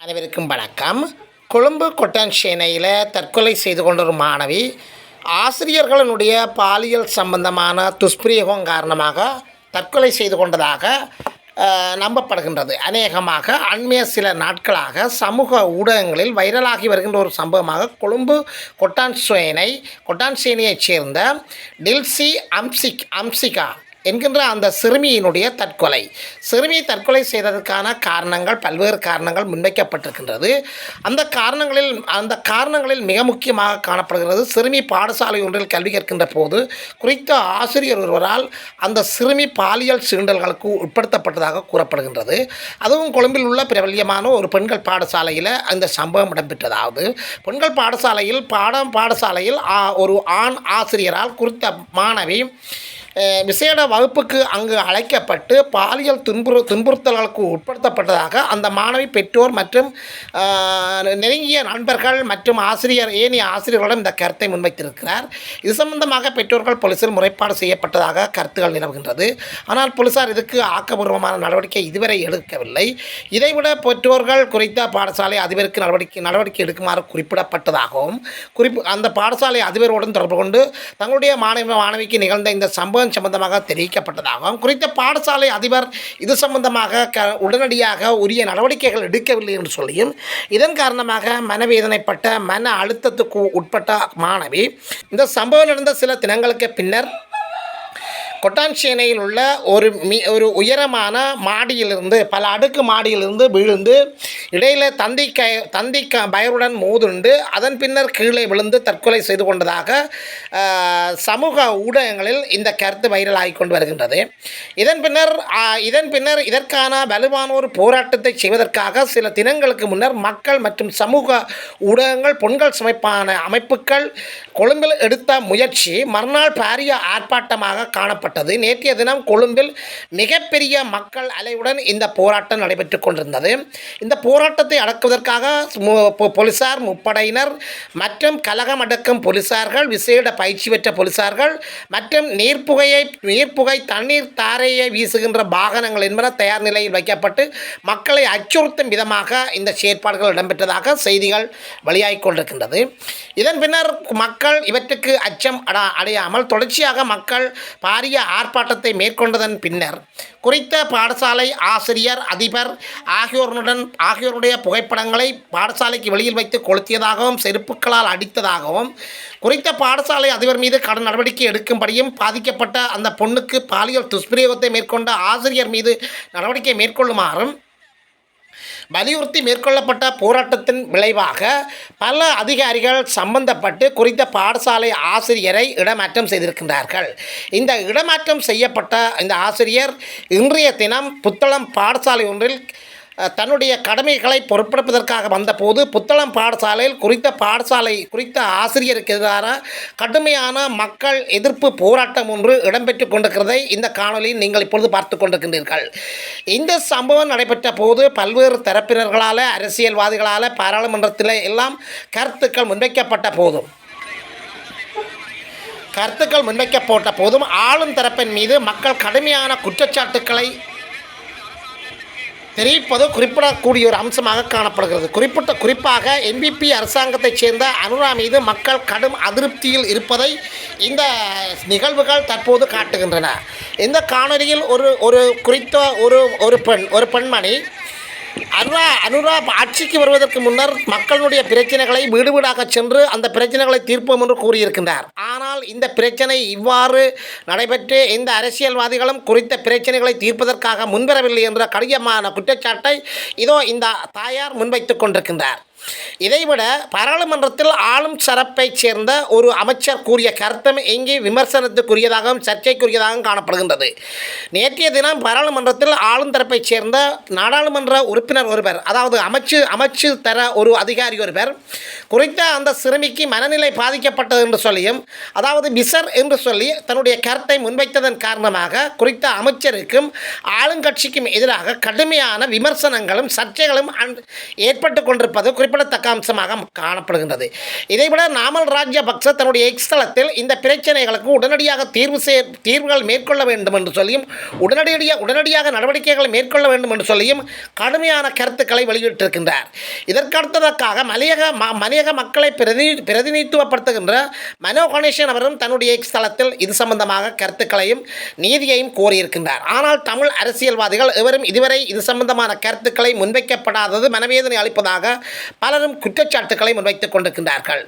அனைவருக்கும் வணக்கம். கொழும்பு கொட்டான்ஷேனையில் தற்கொலை செய்து கொண்டிருக்கும் மாணவி ஆசிரியர்களினுடைய பாலியல் சம்பந்தமான துஷ்பிரயோகம் காரணமாக தற்கொலை செய்து கொண்டதாக நம்பப்படுகின்றது. அநேகமாக அண்மைய சில நாட்களாக சமூக ஊடகங்களில் வைரலாகி வருகின்ற ஒரு சம்பவமாக கொழும்பு கொட்டான்சேனை கொட்டான்சேனையைச் சேர்ந்த டில்சி அம்சிக் அம்சிகா என்கின்ற அந்த சிறுமியினுடைய தற்கொலை. சிறுமி தற்கொலை செய்ததற்கான காரணங்கள் பல்வேறு காரணங்கள் முன்வைக்கப்பட்டிருக்கின்றது. அந்த காரணங்களில் அந்த காரணங்களில் மிக முக்கியமாக காணப்படுகிறது சிறுமி பாடசாலை ஒன்றில் கல்வி கற்கின்ற போது குறித்த ஆசிரியர் ஒருவரால் அந்த சிறுமி பாலியல் சீண்டல்களுக்கு உட்படுத்தப்பட்டதாக கூறப்படுகின்றது. அதுவும் கொழும்பில் உள்ள பிரபல்யமான ஒரு பெண்கள் பாடசாலையில் அந்த சம்பவம் இடம்பெற்றதாவது. பெண்கள் பாடசாலையில் பாடம் பாடசாலையில் ஆ- ஒரு ஆண் ஆசிரியரால் குறித்த மாணவி விசேட வகுப்புக்கு அங்கு அழைக்கப்பட்டு பாலியல் துன்புறு துன்புறுத்தல்களுக்கு உட்படுத்தப்பட்டதாக அந்த மாணவி பெற்றோர் மற்றும் நெருங்கிய நண்பர்கள் மற்றும் ஆசிரியர் ஏனைய ஆசிரியர்களிடம் இந்த கருத்தை முன்வைத்திருக்கிறார். இது சம்பந்தமாக பெற்றோர்கள் போலீசில் முறைப்பாடு செய்யப்பட்டதாக கருத்துக்கள் நிலவுகின்றது. ஆனால் போலீசார் இதுக்கு ஆக்கப்பூர்வமான நடவடிக்கை இதுவரை எடுக்கவில்லை. இதைவிட பெற்றோர்கள் குறித்த பாடசாலை அதிபருக்கு நடவடிக்கை நடவடிக்கை எடுக்குமாறு குறிப்பிடப்பட்டதாகவும் குறிப்பு அந்த பாடசாலை அதிபருடன் தொடர்பு கொண்டு தங்களுடைய மாணவ மாணவிக்கு நிகழ்ந்த இந்த சம்பவம் சம்பந்தமாக தெரிவிக்கப்பட்டதாகவும் குறித்த பாடசாலை அதிபர் இது சம்பந்தமாக க உடனடியாக உரிய நடவடிக்கைகள் எடுக்கவில்லை என்று சொல்லியும் இதன் காரணமாக மனவேதனைப்பட்ட மன அழுத்தத்துக்கு உட்பட்ட மாணவி இந்த சம்பவம் நடந்த சில தினங்களுக்கு பின்னர் கொட்டான்சேனையில் உள்ள ஒரு மீ ஒரு உயரமான மாடியிலிருந்து பல அடுக்கு மாடியிலிருந்து விழுந்து இடையில் தந்தி க தந்தி க பயருடன் மோதுண்டு. அதன் பின்னர் கீழே விழுந்து தற்கொலை செய்து கொண்டதாக சமூக ஊடகங்களில் இந்த கருத்து வைரல் கொண்டு வருகின்றது. இதன் பின்னர் இதன் பின்னர் இதற்கான வலுவான ஒரு போராட்டத்தை செய்வதற்காக சில தினங்களுக்கு முன்னர் மக்கள் மற்றும் சமூக ஊடகங்கள் பொங்கல் சமைப்பான அமைப்புகள் கொழும்பில் எடுத்த முயற்சி மறுநாள் பாரிய ஆர்ப்பாட்டமாக காணப்பட்டது. நேற்றைய தினம் கொழும்பில் மிகப்பெரிய மக்கள் அலையுடன் இந்த போராட்டம் நடைபெற்று கொண்டிருந்தது. இந்த போ போராட்டத்தை அடக்குவதற்காக போலீசார் முப்படையினர் மற்றும் கலகம் அடக்கும் போலீசார்கள் விசேட பயிற்சி பெற்ற போலீசார்கள் மற்றும் நீர்ப்புகையை நீர்ப்புகை தண்ணீர் தாரையை வீசுகின்ற வாகனங்கள் என்பன தயார் நிலையில் வைக்கப்பட்டு மக்களை அச்சுறுத்தும் விதமாக இந்த செயற்பாடுகள் இடம்பெற்றதாக செய்திகள் வெளியாகிக் கொண்டிருக்கின்றது. இதன் பின்னர் மக்கள் இவற்றுக்கு அச்சம் அடா அடையாமல் தொடர்ச்சியாக மக்கள் பாரிய ஆர்ப்பாட்டத்தை மேற்கொண்டதன் பின்னர் குறித்த பாடசாலை ஆசிரியர் அதிபர் ஆகியோருடன் ஆகியோருடைய புகைப்படங்களை பாடசாலைக்கு வெளியில் வைத்து கொளுத்தியதாகவும் செருப்புக்களால் அடித்ததாகவும் குறித்த பாடசாலை அதிபர் மீது கடும் நடவடிக்கை எடுக்கும்படியும் பாதிக்கப்பட்ட அந்த பொண்ணுக்கு பாலியல் துஷ்பிரயோகத்தை மேற்கொண்ட ஆசிரியர் மீது நடவடிக்கை மேற்கொள்ளுமாறும் வலியுறுத்தி மேற்கொள்ளப்பட்ட போராட்டத்தின் விளைவாக பல அதிகாரிகள் சம்பந்தப்பட்டு குறித்த பாடசாலை ஆசிரியரை இடமாற்றம் செய்திருக்கின்றார்கள். இந்த இடமாற்றம் செய்யப்பட்ட இந்த ஆசிரியர் இன்றைய தினம் புத்தளம் பாடசாலை ஒன்றில் தன்னுடைய கடமைகளை பொறுப்பெடுப்பதற்காக வந்தபோது புத்தளம் பாடசாலையில் குறித்த பாடசாலை குறித்த ஆசிரியருக்கு எதிரான கடுமையான மக்கள் எதிர்ப்பு போராட்டம் ஒன்று இடம்பெற்று கொண்டிருக்கிறதை இந்த காணொலியில் நீங்கள் இப்பொழுது பார்த்து கொண்டிருக்கின்றீர்கள். இந்த சம்பவம் நடைபெற்ற போது பல்வேறு தரப்பினர்களால் அரசியல்வாதிகளால் பாராளுமன்றத்தில் எல்லாம் கருத்துக்கள் முன்வைக்கப்பட்ட போதும். கருத்துக்கள் முன்வைக்கப்பட்ட போதும் ஆளும் தரப்பின் மீது மக்கள் கடுமையான குற்றச்சாட்டுக்களை தெரிவிப்பது குறிப்பிடக்கூடிய ஒரு அம்சமாக காணப்படுகிறது. குறிப்பிட்ட குறிப்பாக என்பிபி அரசாங்கத்தைச் சேர்ந்த அனுரா மீது மக்கள் கடும் அதிருப்தியில் இருப்பதை இந்த நிகழ்வுகள் தற்போது காட்டுகின்றன. இந்த காணொலியில் ஒரு ஒரு குறித்த ஒரு ஒரு பெண் ஒரு பெண்மணி அனுரா அனுரா ஆட்சிக்கு வருவதற்கு முன்னர் மக்களுடைய பிரச்சனைகளை வீடு வீடாக சென்று அந்த பிரச்சனைகளை தீர்ப்போம் என்று கூறியிருக்கின்றார். ஆனால் இந்த பிரச்சனை இவ்வாறு நடைபெற்று எந்த அரசியல்வாதிகளும் குறித்த பிரச்சனைகளை தீர்ப்பதற்காக முன்வரவில்லை என்ற கடினமான குற்றச்சாட்டை இதோ இந்த தாயார் முன்வைத்துக் கொண்டிருக்கின்றார். இதைவிட பாராளுமன்றத்தில் ஆளும் சரப்பைச் சேர்ந்த ஒரு அமைச்சர் கூறிய கருத்தும் இங்கே விமர்சனத்துக்குரியதாகவும் சர்ச்சைக்குரியதாகவும் காணப்படுகின்றது. நேற்றைய தினம் பாராளுமன்றத்தில் ஆளும் தரப்பைச் சேர்ந்த நாடாளுமன்ற உறுப்பினர் ஒருவர் அதாவது அமைச்சு அமைச்சு தர ஒரு அதிகாரி ஒருவர் குறித்த அந்த சிறுமிக்கு மனநிலை பாதிக்கப்பட்டது என்று சொல்லியும் அதாவது பிசர் என்று சொல்லி தன்னுடைய கருத்தை முன்வைத்ததன் காரணமாக குறித்த அமைச்சருக்கும் ஆளுங்கட்சிக்கும் எதிராக கடுமையான விமர்சனங்களும் சர்ச்சைகளும் ஏற்பட்டு கொண்டிருப்பது குறிப்பிட்ட குறிப்பிடத்தக்க அம்சமாக காணப்படுகின்றது. இதைவிட நாமல் ராஜபக்ச தன்னுடைய எக்ஸ்தலத்தில் இந்த பிரச்சனைகளுக்கு உடனடியாக தீர்வு செய் தீர்வுகள் மேற்கொள்ள வேண்டும் என்று சொல்லியும் உடனடியாக உடனடியாக நடவடிக்கைகளை மேற்கொள்ள வேண்டும் என்று சொல்லியும் கடுமையான கருத்துக்களை வெளியிட்டிருக்கின்றார். இதற்கடுத்ததற்காக மலையக ம மலையக மக்களை பிரதி பிரதிநிதித்துவப்படுத்துகின்ற மனோ கணேசன் அவரும் தன்னுடைய எக்ஸ்தலத்தில் இது சம்பந்தமாக கருத்துக்களையும் நீதியையும் கோரியிருக்கின்றார். ஆனால் தமிழ் அரசியல்வாதிகள் எவரும் இதுவரை இது சம்பந்தமான கருத்துக்களை முன்வைக்கப்படாதது மனவேதனை அளிப்பதாக பலரும் குற்றச்சாட்டுக்களை முன்வைத்துக் கொண்டிருக்கின்றார்கள்.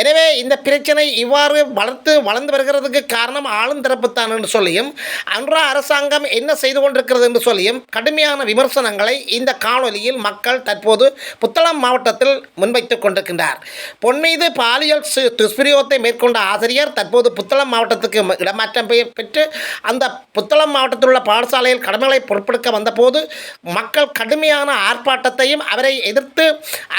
எனவே இந்த பிரச்சனை இவ்வாறு வளர்த்து வளர்ந்து வருகிறதுக்கு காரணம் ஆளும் தரப்புத்தான் என்று சொல்லியும் அன்றா அரசாங்கம் என்ன செய்து கொண்டிருக்கிறது என்று சொல்லியும் கடுமையான விமர்சனங்களை இந்த காணொலியில் மக்கள் தற்போது புத்தளம் மாவட்டத்தில் முன்வைத்துக் கொண்டிருக்கின்றார். பொன் மீது பாலியல் துஷ்பிரயோகத்தை மேற்கொண்ட ஆசிரியர் தற்போது புத்தளம் மாவட்டத்துக்கு இடமாற்றம் பெற்று அந்த புத்தளம் மாவட்டத்தில் உள்ள பாடசாலையில் கடமைகளை பொறுப்பெடுக்க வந்தபோது மக்கள் கடுமையான ஆர்ப்பாட்டத்தையும் அவரை எதிர்த்து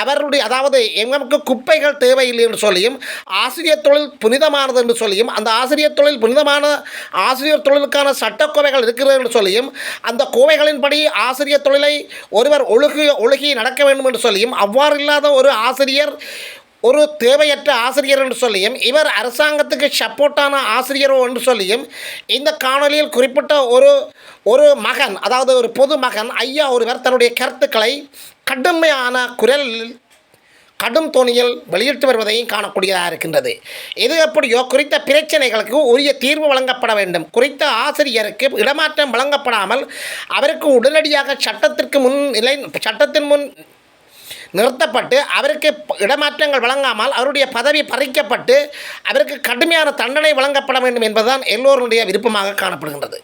அவருடைய அதாவது எங்களுக்கு குப்பைகள் தேவையில்லை என்று சொல்லியும் ஆசிரியர் தொழில் புனிதமானது என்று சொல்லியும் அந்த ஆசிரியர் தொழில் புனிதமான ஆசிரியர் தொழிலுக்கான சட்டக்கோவைகள் இருக்கிறது என்று சொல்லியும் அந்த கோவைகளின்படி ஆசிரியர் தொழிலை ஒருவர் ஒழுகு ஒழுகி நடக்க வேண்டும் என்று சொல்லியும் அவ்வாறு இல்லாத ஒரு ஆசிரியர் ஒரு தேவையற்ற ஆசிரியர் என்று சொல்லியும் இவர் அரசாங்கத்துக்கு சப்போர்ட்டான ஆசிரியரோ என்று சொல்லியும் இந்த காணொலியில் குறிப்பிட்ட ஒரு ஒரு மகன் அதாவது ஒரு பொது மகன் ஐயா ஒருவர் தன்னுடைய கருத்துக்களை கடுமையான குரலில் கடும் தோணியில் வெளியிட்டு வருவதையும் காணக்கூடியதாக இருக்கின்றது. எது எப்படியோ குறித்த பிரச்சனைகளுக்கு உரிய தீர்வு வழங்கப்பட வேண்டும். குறித்த ஆசிரியருக்கு இடமாற்றம் வழங்கப்படாமல் அவருக்கு உடனடியாக சட்டத்திற்கு முன் நிலை சட்டத்தின் முன் நிறுத்தப்பட்டு அவருக்கு இடமாற்றங்கள் வழங்காமல் அவருடைய பதவி பறிக்கப்பட்டு அவருக்கு கடுமையான தண்டனை வழங்கப்பட வேண்டும் என்பதுதான் எல்லோருடைய விருப்பமாக காணப்படுகின்றது.